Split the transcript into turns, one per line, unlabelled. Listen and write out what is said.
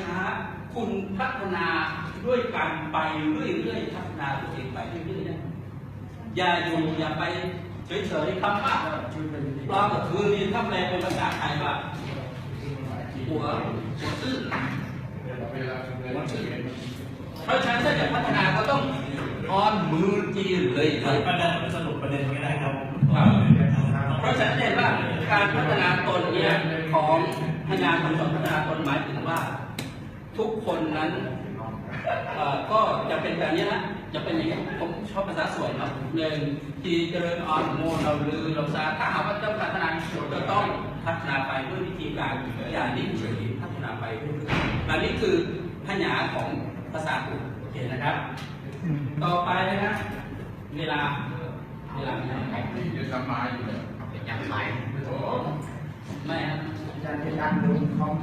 ช้า คุณพัฒนาด้วยการไปเรื่อยๆพัฒนาตัวเองไปเรื่อยๆนะอย่าอยู่อย่าไปเฉยๆครับว่าเราก็คือนี่ถ้าแปลเป็นภาษาไทยว่าหัวหัวตื้นเพราะฉะนั้นถ้าจะพัฒนาก็ต้องออนมือจีนเลยเลย
ประเด็นสรุปประเด็นไม่ได้ครับ
เพราะฉะนั้นเห็นว่าการพัฒนาตนเนี่ยของพยานคำสอนพัฒนาตนหมายถึงว่า ทุกคนนั้นเอ่อก็จะเป็นแบบนี้นะจะเป็นอย่างนี้ผมชอบภาษาสวยเนาะหนึ่งทีเจริญอ่อนโมเราลือเราซาถ้าหากว่าจะพัฒนาจะต้องพัฒนาไปด้วยวิธีการอย่านิ่งเฉยพัฒนาไปเรื่อยๆอันนี้คือพยาของภาษาถูกโอเคนะครับ ต่อไปนะเวลาเวลามีอะไร
ที่จะทำมาอยู่เลย
เป็นยังไง
ไม่ฮะ
อาจารย์จะดันลงคอม